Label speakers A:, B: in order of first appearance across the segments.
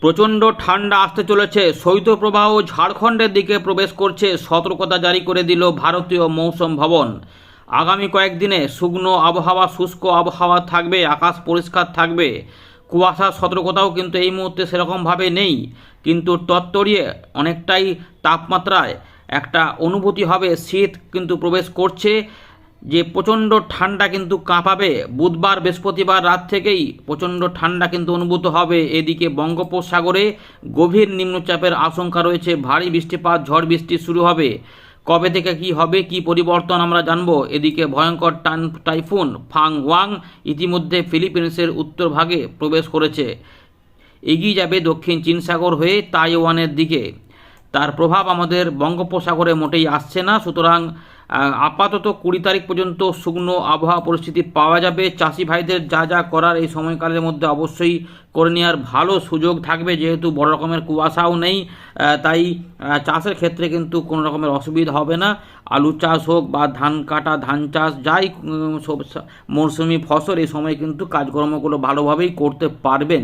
A: প্রচণ্ড ঠান্ডা আসতে চলেছে। শৈত্যপ্রবাহ ঝাড়খণ্ডের দিকে প্রবেশ করছে। সতর্কতা জারি করে দিল ভারতীয় মৌসুম ভবন। আগামী কয়েকদিনে শুকনো আবহাওয়া, শুষ্ক আবহাওয়া থাকবে, আকাশ পরিষ্কার থাকবে। কুয়াশার সতর্কতাও কিন্তু এই মুহূর্তে সেরকমভাবে নেই। কিন্তু তত্তরিয়ে অনেকটাই তাপমাত্রায় একটা অনুভূতি হবে। শীত কিন্তু প্রবেশ করছে। যে প্রচণ্ড ঠান্ডা কিন্তু কাঁপাবে, বুধবার বৃহস্পতিবার রাত থেকেই প্রচণ্ড ঠান্ডা কিন্তু অনুভূত হবে। এদিকে বঙ্গোপসাগরে গভীর নিম্নচাপের আশঙ্কা রয়েছে, ভারী বৃষ্টিপাত, ঝড় বৃষ্টি শুরু হবে। কবে থেকে কি হবে, কি পরিবর্তন আমরা জানব? এদিকে ভয়ঙ্কর টান, টাইফুন ফাং ওয়াং ইতিমধ্যে ফিলিপিন্সের উত্তর ভাগে প্রবেশ করেছে। এগিয়ে যাবে দক্ষিণ চীন সাগর হয়ে তাইওয়ানের দিকে। তার প্রভাব আমাদের বঙ্গোপসাগরে মোটেই আসছে না, সুতরাং আপাতত কুড়ি তারিখ পর্যন্ত শুকনো আবহাওয়া পরিস্থিতি পাওয়া যাবে। চাষি ভাইদের যা যা করার এই সময়কালের মধ্যে অবশ্যই করে নেওয়ার ভালো সুযোগ থাকবে, যেহেতু বড় রকমের কুয়াশাও নেই তাই চাষের ক্ষেত্রে কিন্তু কোনো রকমের অসুবিধা হবে না। আলু চাষ হোক বা ধান কাটা, ধান চাষ, যাই সব মরশুমি ফসল এই সময় কিন্তু কাজকর্মগুলো ভালোভাবেই করতে পারবেন।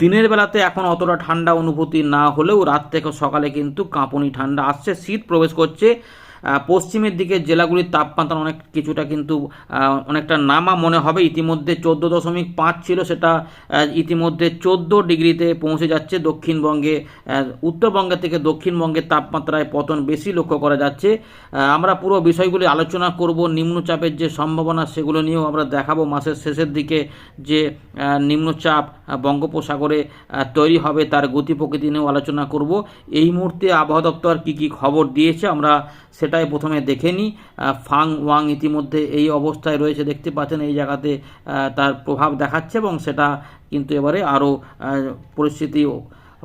A: দিনের বেলাতে এখন অতটা ঠান্ডা অনুভূতি না হলেও রাত থেকে সকালে কিন্তু কাঁপুনি ঠান্ডা আসছে, শীত প্রবেশ করছে। পশ্চিমের দিকে জেলাগুলির তাপমাত্রা অনেক কিছুটা কিন্তু অনেকটা নামা মনে হবে। ইতিমধ্যে চোদ্দ দশমিক পাঁচ ছিল সেটা ইতিমধ্যে চোদ্দ ডিগ্রিতে পৌঁছে যাচ্ছে। দক্ষিণবঙ্গে আহ, উত্তরবঙ্গে থেকে দক্ষিণবঙ্গের তাপমাত্রায় পতন বেশি লক্ষ্য করা যাচ্ছে। আমরা পুরো বিষয়গুলি আলোচনা করব নিম্নচাপের যে সম্ভাবনা সেগুলো নিয়েও আমরা দেখাবো মাসের শেষের দিকে যে নিম্নচাপ বঙ্গোপসাগরে তৈরি হবে তার গতি প্রকৃতি নিয়েও আলোচনা করব। এই মুহূর্তে আবহাওয়া দপ্তর কী কী খবর দিয়েছে আমরা সেটাই প্রথমে দেখে নিই ফাং ওয়াং ইতিমধ্যে এই অবস্থায় রয়েছে। দেখতে পাচ্ছেন এই জায়গাতে তার প্রভাব দেখাচ্ছে এবং সেটা কিন্তু এবারে আরও পরিস্থিতি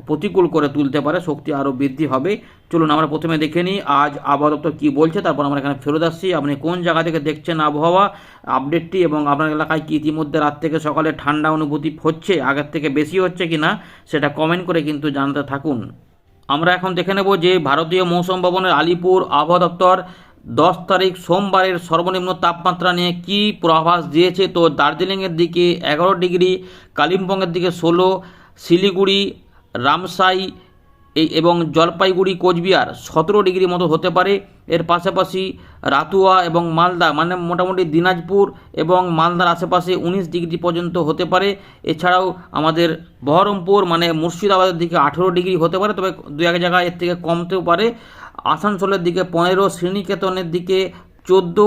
A: প্রতিকূল করে তুলতে পারে। শক্তি আরও বৃদ্ধি হবে। চলুন আমরা প্রথমে দেখে নিই আজ আবহাওয়া দপ্তর কী বলছে। তারপর আমরা এখানে ফেরত আসছি। আপনি কোন জায়গা থেকে দেখছেন আবহাওয়া আপডেটটি এবং আপনার এলাকায় কি ইতিমধ্যে রাত থেকে সকালে ঠান্ডা অনুভূতি হচ্ছে, আগের থেকে বেশি হচ্ছে কি না সেটা কমেন্ট করে কিন্তু জানতে থাকুন। আমরা এখন দেখে নেব যে ভারতীয় মৌসুম ভবনের আলিপুর আবহাওয়া দপ্তর দশ তারিখ সোমবারের সর্বনিম্ন তাপমাত্রা নিয়ে কি পূর্বাভাস দিয়েছে? তো দার্জিলিংয়ের দিকে এগারো ডিগ্রি, কালিম্পংয়ের দিকে ষোলো, শিলিগুড়ি, রামসাই এই এবং জলপাইগুড়ি, কোচবিহার সতেরো ডিগ্রি মতো হতে পারে। এর পাশাপাশি রাতুয়া এবং মালদা মানে মোটামুটি দিনাজপুর এবং মালদার আশেপাশে উনিশ ডিগ্রি পর্যন্ত হতে পারে। এছাড়াও আমাদের বহরমপুর মানে মুর্শিদাবাদের দিকে আঠেরো ডিগ্রি হতে পারে, তবে দু এক জায়গায় এর থেকে কমতেও পারে। আসানসোলের দিকে পনেরো, শ্রীনিকেতনের দিকে চোদ্দ,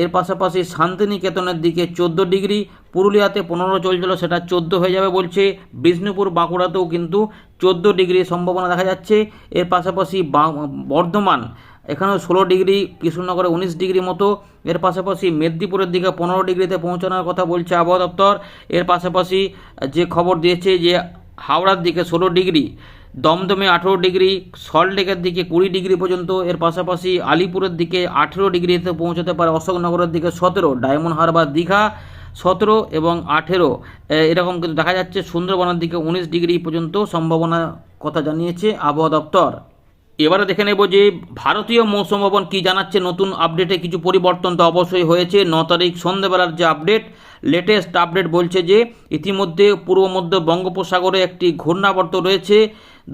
A: এর পাশাপাশি শান্তিনিকেতনের দিকে চোদ্দ ডিগ্রি। পুরুলিয়াতে পনেরো চলছিল, সেটা চোদ্দ হয়ে যাবে বলছে। বিষ্ণুপুর, বাঁকুড়াতেও কিন্তু চোদ্দ ডিগ্রি সম্ভাবনা দেখা যাচ্ছে। এর পাশাপাশি বর্ধমান, এখানেও ষোলো ডিগ্রি, কৃষ্ণনগরে উনিশ ডিগ্রি মতো। এর পাশাপাশি মেদিনীপুরের দিকে পনেরো ডিগ্রিতে পৌঁছানোর কথা বলছে আবহাওয়া দপ্তর। এর পাশাপাশি যে খবর দিয়েছে যে হাওড়ার দিকে ষোলো ডিগ্রি, দমদমে আঠেরো ডিগ্রি, সল্টলেকের দিকে কুড়ি ডিগ্রি পর্যন্ত। এর পাশাপাশি আলিপুরের দিকে আঠেরো ডিগ্রিতে পৌঁছতে পারে অশোকনগরের দিকে সতেরো, ডায়মন্ড হারবার, দীঘা। সতেরো এবং আঠেরো। এরকম কিন্তু দেখা যাচ্ছে সুন্দরবনের দিকে উনিশ ডিগ্রি পর্যন্ত সম্ভাবনা কথা জানিয়েছে আবহাওয়া দপ্তর। এবারে দেখে নেব যে ভারতীয় মৌসুম ভবন কী জানাচ্ছে, নতুন আপডেটে কিছু পরিবর্তন তো অবশ্যই হয়েছে। ন তারিখ সন্ধ্যেবেলার যে আপডেট লেটেস্ট আপডেট বলছে যে ইতিমধ্যে পূর্ব মধ্য বঙ্গোপসাগরে একটি ঘূর্ণাবর্ত রয়েছে।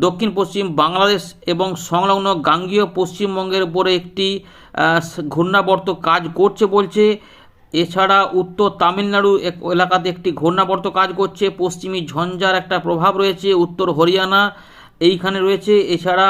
A: দক্ষিণ পশ্চিম বাংলাদেশ এবং সংলগ্ন গাঙ্গীয় পশ্চিমবঙ্গের উপরে একটি ঘূর্ণাবর্ত কাজ করছে বলছে। এছাড়া উত্তর তামিলনাড়ু এক এলাকাতে একটি ঘূর্ণাবর্ত কাজ করছে। পশ্চিমী ঝঞ্ঝার একটা প্রভাব রয়েছে। উত্তর হরিয়ানা এইখানে রয়েছে। এছাড়া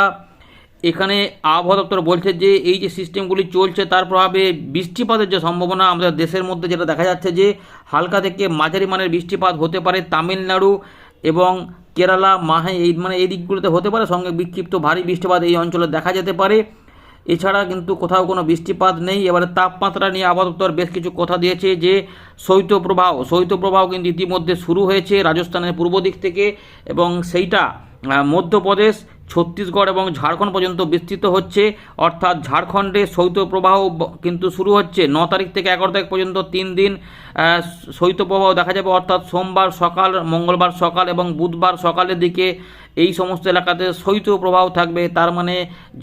A: এখানে আবহাওয়া দপ্তর বলছে যে, এই যে সিস্টেমগুলি চলছে, তার প্রভাবে বৃষ্টিপাতের যে সম্ভাবনা আমাদের দেশের মধ্যে, যেটা দেখা যাচ্ছে যে, হালকা থেকে মাঝারি মানের বৃষ্টিপাত হতে পারে তামিলনাড়ু এবং কেরালা, মাহে এই মানে এই দিকগুলোতে হতে পারে। সঙ্গে বিক্ষিপ্ত ভারী বৃষ্টিপাত এই অঞ্চলে দেখা যেতে পারে। এছাড়া কিন্তু কোথাও কোনো বৃষ্টিপাত নেই। এবারে তাপমাত্রা নিয়ে আবহাওয়া বেশ কিছু কথা দিয়েছে যে, শৈত্যপ্রবাহ শৈত্যপ্রবাহ কিন্তু ইতিমধ্যে শুরু হয়েছে রাজস্থানের পূর্ব দিক থেকে এবং সেইটা মধ্যপ্রদেশ, ছত্তিশগড় এবং ঝাড়খণ্ড পর্যন্ত বিস্তৃত হচ্ছে। অর্থাৎ ঝাড়খণ্ডে শৈত্যপ্রবাহ কিন্তু শুরু হচ্ছে। ন তারিখ থেকে এগারো তারিখ পর্যন্ত তিন দিন শৈত্যপ্রবাহ দেখা যাবে। অর্থাৎ সোমবার সকাল, মঙ্গলবার সকাল এবং বুধবার সকালের দিকে এই সমস্ত এলাকাতে শৈত্যপ্রবাহ থাকবে। তার মানে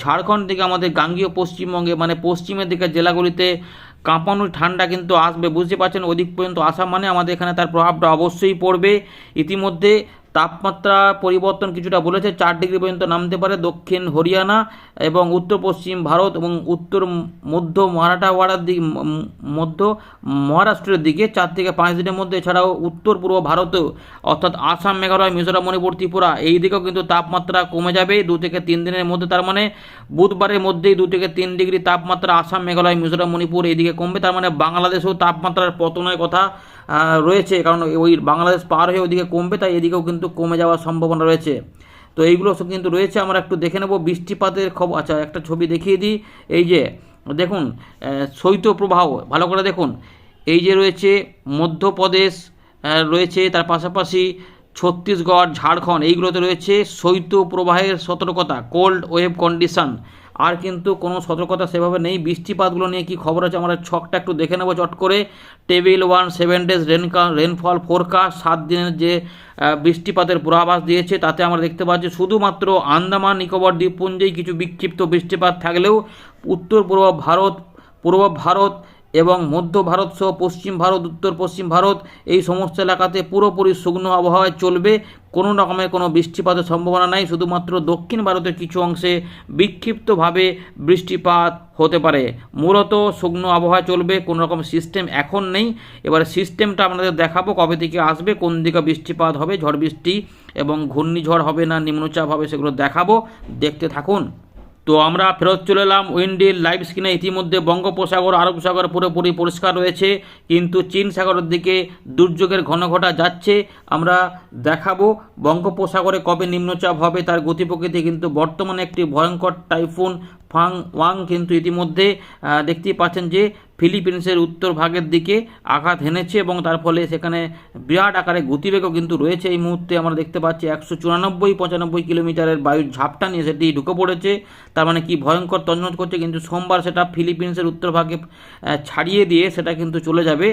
A: ঝাড়খণ্ড থেকে আমাদের গাঙ্গীয় পশ্চিমবঙ্গে মানে পশ্চিমের দিকের জেলাগুলিতে কাঁপানোর ঠান্ডা কিন্তু আসবে। বুঝতে পারছেন? ওদিক পর্যন্ত আসা মানে আমাদের এখানে তার প্রভাবটা অবশ্যই পড়বে। ইতিমধ্যে তাপমাত্রা পরিবর্তন কিছুটা বলেছে, চার ডিগ্রি পর্যন্ত নামতে পারে দক্ষিণ হরিয়ানা এবং উত্তর পশ্চিম ভারত এবং উত্তর, মধ্য মারাঠাওয়াড়ার দিক মধ্য মহারাষ্ট্রের দিকে চার থেকে পাঁচ দিনের মধ্যে। এছাড়াও উত্তর পূর্ব ভারতেও অর্থাৎ আসাম, মেঘালয়, মিজোরাম, মণিপুর, ত্রিপুরা, এই দিকেও কিন্তু তাপমাত্রা কমে যাবে দু থেকে তিন দিনের মধ্যে। তার মানে বুধবারের মধ্যেই দু থেকে তিন ডিগ্রি তাপমাত্রা আসাম, মেঘালয়, মিজোরাম, মণিপুর এইদিকে কমবে। তার মানে বাংলাদেশেও তাপমাত্রার পতনের কথা রয়েছে, কারণ ওই বাংলাদেশ পার হয়ে ওইদিকে কমবে, তাই এদিকেও কিন্তু কমে যাওয়ার সম্ভাবনা রয়েছে। তো এইগুলো সব কিন্তু রয়েছে, আমরা একটু দেখে নেব। বৃষ্টিপাতের খবর আচ্ছা একটা ছবি দেখিয়ে দিই। এই যে, দেখুন শৈত্যপ্রবাহ ভালো করে দেখুন। এই যে রয়েছে মধ্যপ্রদেশ রয়েছে, তার পাশাপাশি ছত্তিশগড়, ঝাড়খণ্ড, এইগুলোতে রয়েছে শৈত্যপ্রবাহের সতর্কতা কোল্ড ওয়েভ কন্ডিশন আর কিন্তু কোনো সতর্কতা সেভাবে নেই। বৃষ্টিপাতগুলো নিয়ে কি খবর আছে? আমরা ছকটা একটু দেখে নেব চট করে। টেবিল ওয়ান, সেভেন ডেজ, রেনকা, রেনফল, ফোরকাস্ট, সাত দিনের যে বৃষ্টিপাতের পূর্বাভাস দিয়েছে, তাতে আমরা দেখতে পাচ্ছি শুধুমাত্র আন্দামান, নিকোবর, দ্বীপপুঞ্জেই কিছু বিক্ষিপ্ত বৃষ্টিপাত থাকলেও উত্তর পূর্ব ভারত পূর্ব ভারত এবং মধ্য ভারত সহ পশ্চিম ভারত, উত্তর পশ্চিম ভারত, এই সমস্ত এলাকাতে পুরোপুরি শুকনো আবহাওয়ায় চলবে। কোনো রকমের কোনো বৃষ্টিপাতের সম্ভাবনা নাই, শুধুমাত্র দক্ষিণ ভারতের কিছু অংশে বিক্ষিপ্তভাবে বৃষ্টিপাত হতে পারে। মূলত শুকনো আবহাওয়া চলবে, কোনো রকম সিস্টেম এখন নেই। এবারে সিস্টেমটা আপনাদের দেখাবো, কবে থেকে আসবে, কোন দিকে বৃষ্টিপাত হবে, ঝড় বৃষ্টি এবং ঘূর্ণিঝড় হবে না, নিম্নচাপ হবে, সেগুলো দেখাবো। দেখতে থাকুন। তো আমরা ফেরত চলে এলাম উইন্ডির লাইভ স্ক্রিনে। ইতিমধ্যে বঙ্গোপসাগর আরব সাগর পুরোপুরি পরিষ্কার রয়েছে, কিন্তু চীন সাগরের দিকে দুর্যোগের ঘন ঘটা যাচ্ছে। আমরা দেখাবো বঙ্গোপসাগরে কবে নিম্নচাপ হবে, তার গতি প্রকৃতি কিন্তু বর্তমানে একটি ভয়ঙ্কর টাইফুন ফাং, ওয়াং কিন্তু ইতিমধ্যে দেখতেই পাচ্ছেন যে ফিলিপিন্সের উত্তর ভাগের দিকে আঘাত হেনেছে এবং তার ফলে সেখানে বিরাট আকারে গতিবেগও কিন্তু রয়েছে। এই মুহূর্তে আমরা দেখতে পাচ্ছি একশো চুরানব্বই, পঁচানব্বই কিলোমিটারের বায়ুর ঝাপটা নিয়ে সেটি ঢুকে পড়েছে। তার মানে কি ভয়ঙ্কর তন্নত করছে, কিন্তু সোমবার সেটা ফিলিপিন্সের উত্তর ভাগে ছাড়িয়ে দিয়ে সেটা কিন্তু চলে যাবে।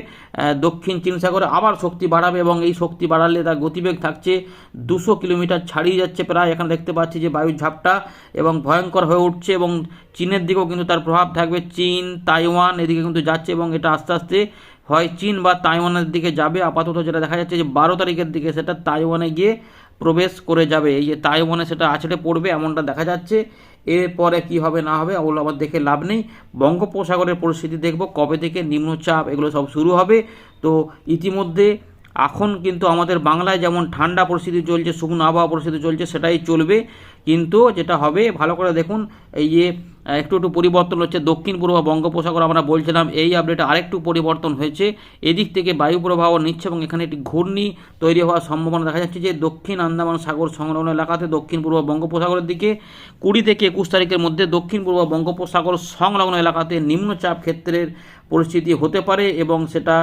A: দক্ষিণ চীন সাগরে আবার শক্তি বাড়াবে এবং এই শক্তি বাড়ালে তার গতিবেগ থাকছে দুশো কিলোমিটার, ছাড়িয়ে যাচ্ছে প্রায়। এখানে দেখতে পাচ্ছি যে বায়ুর ঝাপটা এবং ভয়ঙ্কর হয়ে উঠছে এবং চীনের দিকেও কিন্তু তার প্রভাব থাকবে। চীন, তাইওয়ান এদিকে কিন্তু যাচ্ছে এবং এটা আস্তে আস্তে হয় চীন বা তাইওয়ানের দিকে যাবে। আপাতত যেটা দেখা যাচ্ছে যে বারো তারিখের দিকে সেটা তাইওয়ানে গিয়ে প্রবেশ করে যাবে। এই যে তাইওয়ানে সেটা আছড়ে পড়বে এমনটা দেখা যাচ্ছে। এরপরে কি হবে না হবে ওগুলো আবার দেখে লাভ নেই। বঙ্গোপসাগরের পরিস্থিতি দেখব, কবে থেকে নিম্নচাপ এগুলো সব শুরু হবে। তো ইতিমধ্যে এখন কিন্তু আমাদের বাংলায় যেমন ঠান্ডা পরিস্থিতি চলছে, শুকনো আবহাওয়া পরিস্থিতি চলছে, সেটাই চলবে। কিন্তু যেটা হবে, ভালো করে দেখুন, এই যে একটু একটু পরিবর্তন হচ্ছে। দক্ষিণ পূর্ব বঙ্গোপসাগর আমরা বলছিলাম, এই আপডেটে আরেকটু পরিবর্তন হয়েছে। এদিক থেকে বায়ু প্রবাহ নিচ্ছে এবং এখানে একটি ঘূর্ণি তৈরি হওয়ার সম্ভাবনা দেখা যাচ্ছে যে, দক্ষিণ আন্দামান সাগর সংলগ্ন এলাকাতে দক্ষিণ পূর্ব বঙ্গোপসাগরের দিকে কুড়ি থেকে একুশ তারিখের মধ্যে দক্ষিণ পূর্ব বঙ্গোপসাগর সংলগ্ন এলাকাতে নিম্নচাপ ক্ষেত্রের পরিস্থিতি হতে পারে এবং সেটা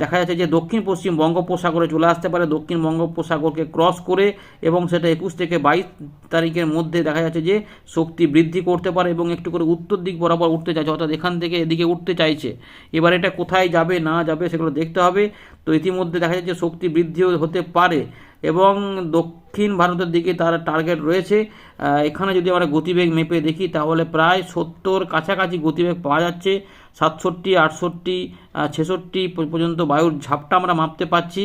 A: দেখা যাচ্ছে যে দক্ষিণ পশ্চিম বঙ্গোপসাগরে চলে আসতে পারে। দক্ষিণ বঙ্গোপসাগরকে ক্রস করে এবং সেটা একুশ থেকে বাইশ তারিখের মধ্যে দেখা যাচ্ছে যে শক্তি বৃদ্ধি করতে পারে এবং একটু করে উত্তর দিক বরাবর উঠতে চাইছে, অর্থাৎ এখান থেকে এদিকে উঠতে চাইছে। এবার এটা কোথায় যাবে, না যাবে সেগুলো দেখতে হবে। তো ইতিমধ্যে দেখা যাচ্ছে শক্তি বৃদ্ধিও হতে পারে এবং দক্ষিণ ভারতের দিকে তার টার্গেট রয়েছে। এখানে যদি আমরা গতিবেগ মেপে দেখি, তাহলে প্রায় সত্তর কাছাকাছি গতিবেগ পাওয়া যাচ্ছে। সাতষট্টি, আটষট্টি ছেষট্টি পর্যন্ত বায়ুর ঝাপটা আমরা মাপতে পারছি।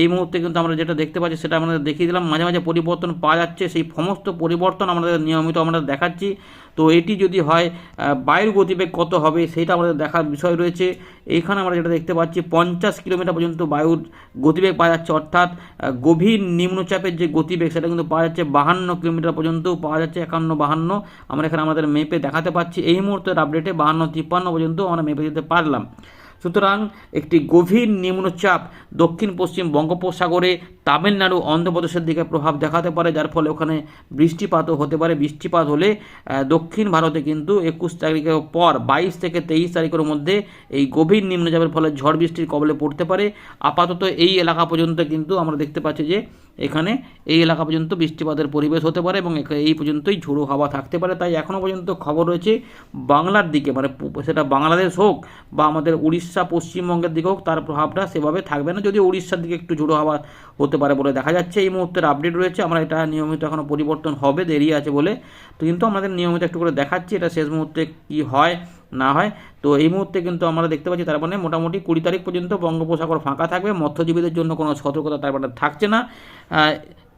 A: এই মুহূর্তে কিন্তু আমরা যেটা দেখতে পাচ্ছি, সেটা আমাদের দেখিয়ে দিলাম। মাঝে মাঝে পরিবর্তন পাওয়া যাচ্ছে, সেই সমস্ত পরিবর্তন আমাদের নিয়মিত আমরা দেখাচ্ছি। তো এটি যদি হয় বায়ুর গতিবেগ কত হবে সেটা আমাদের দেখার বিষয় রয়েছে। এইখানে আমরা যেটা দেখতে পাচ্ছি, পঞ্চাশ কিলোমিটার পর্যন্ত বায়ুর গতিবেগ পাওয়া যাচ্ছে। অর্থাৎ গভীর নিম্নচাপের যে গতিবেগ, সেটা কিন্তু পাওয়া যাচ্ছে। বাহান্ন কিলোমিটার পর্যন্ত পাওয়া যাচ্ছে, একান্ন বাহান্ন। আমরা এখানে আমাদের মেপে দেখাতে পাচ্ছি। এই মুহূর্তের আপডেটে বাহান্ন তিপ্পান্ন পর্যন্ত আমরা মেপে দিতে পারলাম। সুতরাং একটি গভীর নিম্নচাপ দক্ষিণ পশ্চিম বঙ্গোপসাগরে তামিলনাড়ু অন্ধ্রপ্রদেশের দিকে প্রভাব দেখাতে পারে, যার ফলে ওখানে বৃষ্টিপাতও হতে পারে। বৃষ্টিপাত হলে দক্ষিণ ভারতে কিন্তু একুশ তারিখের পর বাইশ থেকে তেইশ তারিখের মধ্যে এই গভীর নিম্নচাপের ফলে ঝড় বৃষ্টির কবলে পড়তে পারে। আপাতত এই এলাকা পর্যন্ত কিন্তু আমরা দেখতে পাচ্ছি যে এখানে এই এলাকা পর্যন্ত বৃষ্টিপাতের পরিবেশ হতে পারে এবং এই পর্যন্তই ঝোড়ো হাওয়া থাকতে পারে। তাই এখনও পর্যন্ত খবর রয়েছে বাংলার দিকে মানে সেটা বাংলাদেশ হোক বা আমাদের উড়িষ্যা, পশ্চিমবঙ্গের দিকে হোক, তার প্রভাবটা সেভাবে থাকবে না। যদিও উড়িষ্যার দিকে একটু ঝোড়ো হাওয়া হতে পারে বলে দেখা যাচ্ছে। এই মুহূর্তের আপডেট রয়েছে। আমরা এটা নিয়মিত এখনও পরিবর্তন হবে, দেরি আছে বলে। তো কিন্তু আমাদের নিয়মিত একটু করে দেখাচ্ছি। এটা শেষ মুহূর্তে কী হয় না হয়। তো এই মুহূর্তে কিন্তু আমরা দেখতে পাচ্ছি তার মানে মোটামুটি কুড়ি তারিখ পর্যন্ত বঙ্গোপসাগর ফাঁকা থাকবে। মৎস্যজীবীদের জন্য কোনো সতর্কতা তার মানে থাকছে না।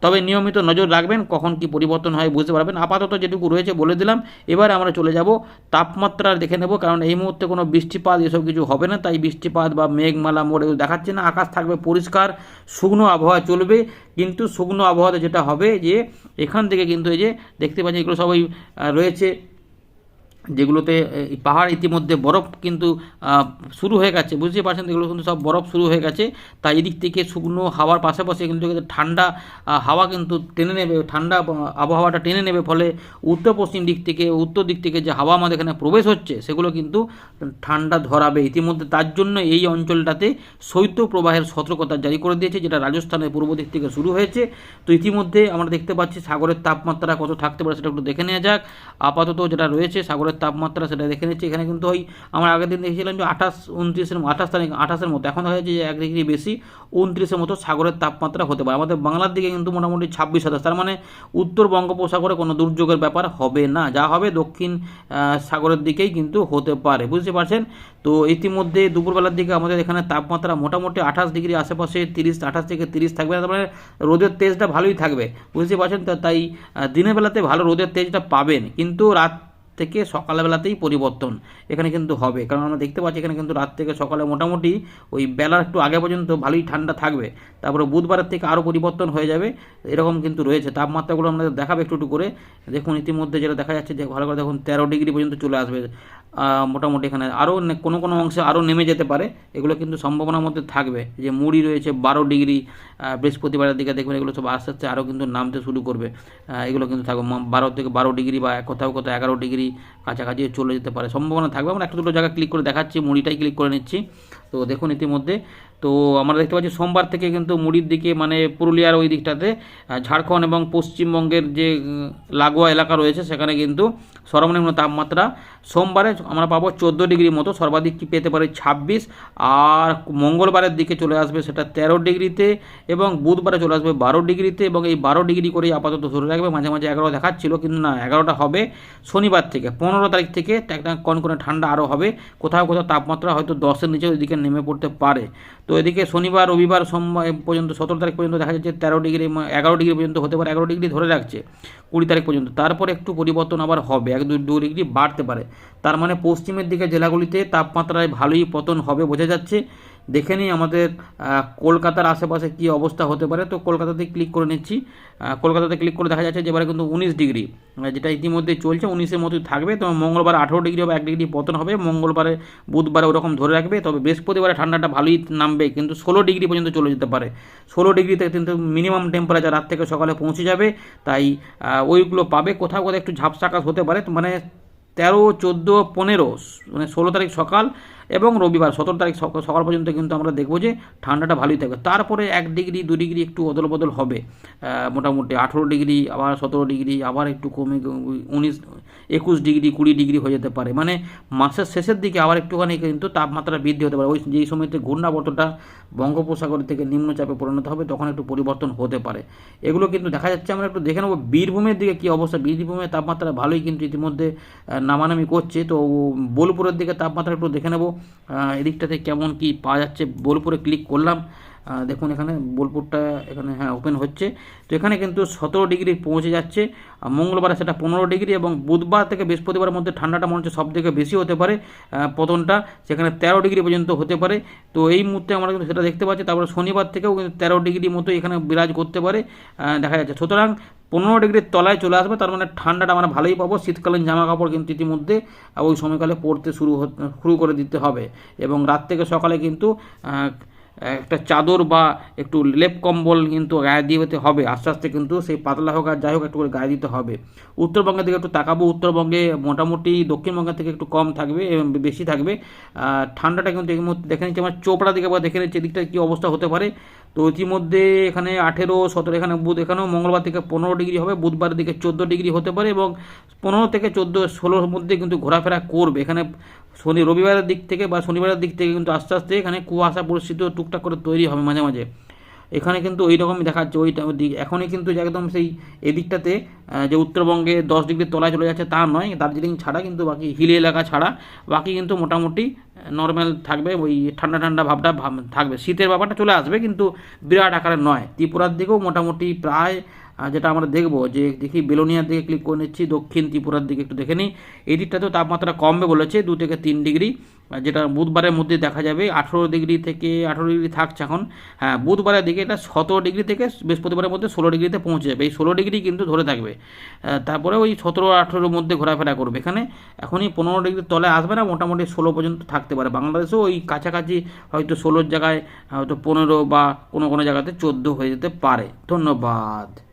A: তবে নিয়মিত নজর রাখবেন কখন কি পরিবর্তন হয় বুঝতে পারবেন। আপাতত যেটুকু রয়েছে বলে দিলাম। এবার আমরা চলে যাব তাপমাত্রা দেখে নেব, কারণ এই মুহূর্তে কোনো বৃষ্টিপাত এসব কিছু হবে না। তাই বৃষ্টিপাত বা মেঘমালা মোড়ে দেখাচ্ছে না। আকাশ থাকবে পরিষ্কার, শুকনো আবহাওয়া চলবে। কিন্তু শুকনো আবহাওয়াতে যেটা হবে যে, এখান থেকে কিন্তু এই যে দেখতে পাচ্ছি এগুলো সবাই রয়েছে। যেগুলোতে পাহাড় ইতিমধ্যে বরফ কিন্তু শুরু হয়ে গেছে। বুঝতে পারছেন এগুলো কিন্তু সব বরফ শুরু হয়ে গেছে। তাই এদিক থেকে শুকনো হাওয়ার পাশাপাশি কিন্তু ঠান্ডা হাওয়া কিন্তু টেনে নেবে, ঠান্ডা আবহাওয়াটা টেনে নেবে। ফলে উত্তর পশ্চিম দিক থেকে উত্তর দিক থেকে যে হাওয়া আমাদের এখানে প্রবেশ হচ্ছে, সেগুলো কিন্তু ঠান্ডা ধরাবে। ইতিমধ্যে তার জন্য এই অঞ্চলটাতে শৈত্য প্রবাহের সতর্কতা জারি করে দিয়েছে, যেটা রাজস্থানের পূর্ব দিক থেকে শুরু হয়েছে। তো ইতিমধ্যে আমরা দেখতে পাচ্ছি সাগরের তাপমাত্রা কত থাকতে পারে সেটা একটু দেখে নেওয়া যাক। আপাতত যেটা রয়েছে সাগরের তাপমাত্রা সেটা দেখে নিচ্ছি। এখানে কিন্তু ওই আমরা আগের দিন দেখেছিলাম যে আঠাশ, উনত্রিশের আঠাশ তারিখ, আঠাশের মতো এখন যাচ্ছে যে এক ডিগ্রি বেশি, উনত্রিশের মতো সাগরের তাপমাত্রা হতে পারে। আমাদের বাংলার দিকে কিন্তু মোটামুটি ছাব্বিশ সাতাশ। তার মানে উত্তর বঙ্গোপসাগরে কোনো দুর্যোগের ব্যাপার হবে না। যা হবে দক্ষিণ সাগরের দিকেই কিন্তু হতে পারে। বুঝতে পারছেন? তো ইতিমধ্যে দুপুরবেলার দিকে আমাদের এখানে তাপমাত্রা মোটামুটি আঠাশ ডিগ্রি আশেপাশে তিরিশ, আঠাশ থেকে তিরিশ থাকবে। তার মানে রোদের তেজটা ভালোই থাকবে। বুঝতে পারছেন? তাই দিনের বেলাতে ভালো রোদের তেজটা পাবেন। কিন্তু রাত থেকে সকালবেলাতেই পরিবর্তন এখানে কিন্তু হবে। কারণ আমরা দেখতে পাচ্ছি এখানে কিন্তু রাত থেকে সকালে মোটামুটি ওই বেলা একটু আগে পর্যন্ত ভালোই ঠান্ডা থাকবে। তারপরে বুধবারের থেকে আরও পরিবর্তন হয়ে যাবে, এরকম কিন্তু রয়েছে। তাপমাত্রাগুলো আমরা দেখাবে একটু একটু করে। দেখুন ইতিমধ্যে যেটা দেখা যাচ্ছে যে ভালো করে দেখুন তেরো ডিগ্রি পর্যন্ত চলে আসবে। মোটামুটি এখানে আরও কোনো কোনো অংশে আরও নেমে যেতে পারে। এগুলো কিন্তু সম্ভাবনার মধ্যে থাকবে। যে মুড়ি রয়েছে, বারো ডিগ্রি বৃহস্পতিবারের দিকে দেখবেন এগুলো সব আস্তে আস্তে আরও কিন্তু নামতে শুরু করবে। এগুলো কিন্তু থাকবে। বারো থেকে বারো ডিগ্রি বা কোথাও কোথাও এগারো ডিগ্রি কাছাকাছি চলে যেতে পারে। সম্ভাবনা থাকবে। আমরা একটা দুটো জায়গায় ক্লিক করে দেখাচ্ছি। মুড়িটাই ক্লিক করে নিচ্ছি। তো দেখুন ইতিমধ্যে। তো আমরা দেখতে পাচ্ছি সোমবার থেকে কিন্তু মুড়ির দিকে মানে পুরুলিয়ার ওই দিকটাতে ঝাড়খণ্ড এবং পশ্চিমবঙ্গের যে লাগোয়া এলাকা রয়েছে, সেখানে কিন্তু সর্বনিম্ন তাপমাত্রা সোমবারে আমরা পাবো চোদ্দ ডিগ্রি মতো, সর্বাধিক কি পেতে পারে ছাব্বিশ। আর মঙ্গলবারের দিকে চলে আসবে সেটা তেরো ডিগ্রিতে এবং বুধবারে চলে আসবে বারো ডিগ্রিতে এবং এই বারো ডিগ্রি করেই আপাতত ধরে রাখবে। মাঝে মাঝে এগারো দেখাচ্ছিল, কিন্তু না, এগারোটা হবে শনিবার থেকে। পনেরো তারিখ থেকে একটা কনকনে ঠান্ডা আরও হবে। কোথাও কোথাও তাপমাত্রা হয়তো দশের নিচে ওইদিকে নেমে পড়তে পারে। তো এদিকে শনিবার, রবিবার সোমবার পর্যন্ত সতেরো তারিখ পর্যন্ত দেখা যাচ্ছে তেরো ডিগ্রি এগারো ডিগ্রি পর্যন্ত হতে পারে, এগারো ডিগ্রি ধরে রাখছে কুড়ি তারিখ পর্যন্ত। তারপর একটু পরিবর্তন আবার হবে, এক দু ডিগ্রি বাড়তে পারে। তার মানে পশ্চিমের দিকে জেলাগুলিতে তাপমাত্রায় ভালোই পতন হবে বোঝা যাচ্ছে। দেখে নিই আমাদের কলকাতার আশেপাশে কী অবস্থা হতে পারে। তো কলকাতাতে ক্লিক করে নিচ্ছি। কলকাতাতে ক্লিক করে দেখা যাচ্ছে যে এবারে কিন্তু উনিশ ডিগ্রি আহ, যেটা ইতিমধ্যে চলছে উনিশের মতোই থাকবে। তো মঙ্গলবার আঠেরো ডিগ্রি হবে এক ডিগ্রি পতন হবে। মঙ্গলবারে বুধবারে ওরকম ধরে রাখবে। তবে বৃহস্পতিবারে ঠান্ডাটা ভালোই নামবে কিন্তু ষোলো ডিগ্রি পর্যন্ত চলে যেতে পারে। ষোলো ডিগ্রিতে কিন্তু মিনিমাম টেম্পারেচার রাত থেকে সকালে পৌঁছে যাবে। তাই ওইগুলো পাবে। কোথাও কোথাও একটু ঝাপসা আকাশ হতে পারে। মানে তেরো চোদ্দ পনেরো মানে ষোলো তারিখ সকাল এবং রবিবার সতেরো তারিখ সক- সকাল পর্যন্ত কিন্তু আমরা দেখব যে ঠান্ডাটা ভালোই থাকবে। তারপরে এক ডিগ্রি, দু ডিগ্রি একটু অদল বদল হবে মোটামুটি। আঠেরো ডিগ্রি, আবার সতেরো ডিগ্রি, আবার একটু কমে উনিশ, একুশ ডিগ্রি, কুড়ি ডিগ্রি হয়ে যেতে পারে। মানে মাসের শেষের দিকে আবার একটুখানি কিন্তু তাপমাত্রা বৃদ্ধি হতে পারে। ওই যেই সময়তে ঘূর্ণাবর্তটা বঙ্গোপসাগর থেকে নিম্নচাপে পরিণত হবে, তখন একটু পরিবর্তন হতে পারে। এগুলো কিন্তু দেখা যাচ্ছে, আমরা একটু দেখে নেব বীরভূমের দিকে কী অবস্থা। বীরভূমের তাপমাত্রা ভালোই কিন্তু ইতিমধ্যে নামানামি করছে। তো বোলপুরের দিকে তাপমাত্রা একটু দেখে নেব। এদিকটাতে কেমন কি পাওয়া যাচ্ছে? বোলপুরে ক্লিক করলাম। দেখুন এখানে বোলপুরটা এখানে হ্যাঁ ওপেন হচ্ছে। তো এখানে কিন্তু সতেরো ডিগ্রি পৌঁছে যাচ্ছে। মঙ্গলবারে সেটা পনেরো ডিগ্রি এবং বুধবার থেকে বৃহস্পতিবারের মধ্যে ঠান্ডাটা মনে হচ্ছে সব থেকে বেশি হতে পারে পতনটা। সেখানে তেরো ডিগ্রি পর্যন্ত হতে পারে। তো এই মুহূর্তে আমরা কিন্তু সেটা দেখতে পাচ্ছি। তারপরে শনিবার থেকেও কিন্তু তেরো ডিগ্রি মতো এখানে বিরাজ করতে পারে দেখা যাচ্ছে। সুতরাং পনেরো ডিগ্রির তলায় চলে আসবে। তার মানে ঠান্ডাটা আমরা ভালোই পাবো। শীতকালীন জামা কাপড় কিন্তু ইতিমধ্যে ওই সময়কালে পরতে শুরু শুরু করে দিতে হবে। এবং রাত থেকে সকালে কিন্তু একটা চাদর বা একটু লেপ কম্বল কিন্তু গায়ে দিয়ে হতে হবে। আস্তে আস্তে কিন্তু সেই পাতলা হোক আর যাই হোক একটু করে গায়ে দিতে হবে। উত্তরবঙ্গের দিকে একটু তাকাবো। উত্তরবঙ্গে মোটামুটি দক্ষিণবঙ্গের থেকে একটু কম থাকবে এবং বেশি থাকবে। ঠান্ডাটা কিন্তু এই মুহূর্তে দেখে নিচ্ছি। আমার চোপড়া দিকে আবার দেখে নিচ্ছি এদিকটা কী অবস্থা হতে পারে। তো ইতিমধ্যে এখানে আঠেরো, সতেরো, এখানে বুধ, এখানেও মঙ্গলবার থেকে পনেরো ডিগ্রি হবে। বুধবার দিকে চোদ্দ ডিগ্রি হতে পারে এবং পনেরো থেকে চোদ্দ, ষোলোর মধ্যে কিন্তু ঘোরাফেরা করবে। এখানে শনি রবিবারের দিক থেকে বা শনিবারের দিক থেকে কিন্তু আস্তে আস্তে এখানে কুয়াশা পরিস্থিতিও টুকটাক করে তৈরি হবে মাঝে মাঝে। এখানে কিন্তু ওই রকমই দেখাচ্ছে ওইটা দিক। এখনই কিন্তু একদম সেই এদিকটাতে যে উত্তরবঙ্গে দশ ডিগ্রির তলায় চলে যাচ্ছে তা নয়, দার্জিলিং ছাড়া কিন্তু বাকি হিলি এলাকা ছাড়া বাকি কিন্তু মোটামুটি নর্মাল থাকবে ওই ঠান্ডা ঠান্ডা ভাবটা থাকবে। শীতের ব্যাপারটা চলে আসবে কিন্তু বিরাট আকারে নয়। ত্রিপুরার দিকেও মোটামুটি প্রায় যেটা আমরা দেখব, যে দেখি বেলোনিয়ার দিকে ক্লিক করে নিচ্ছি, দক্ষিণ ত্রিপুরার দিকে একটু দেখে নিই। এই দিকটাতেও তাপমাত্রা কমবে বলেছে, দু থেকে তিন ডিগ্রি। যেটা বুধবারের মধ্যে দেখা যাবে, আঠেরো ডিগ্রি থেকে, আঠেরো ডিগ্রি থাকছে এখন। হ্যাঁ বুধবারের দিকে এটা সতেরো ডিগ্রি থেকে বৃহস্পতিবারের মধ্যে ষোলো ডিগ্রিতে পৌঁছে যাবে। এই ষোলো ডিগ্রি কিন্তু ধরে থাকবে। তারপরে ওই সতেরো, আঠেরোর মধ্যে ঘোরাফেরা করবে এখানে। এখনই পনেরো ডিগ্রির তলে আসবে না, মোটামুটি ষোলো পর্যন্ত থাকতে পারে। বাংলাদেশেও ওই কাছাকাছি হয়তো ষোলোর জায়গায়, হয়তো পনেরো বা কোনো কোনো জায়গাতে চোদ্দ হয়ে যেতে পারে। ধন্যবাদ।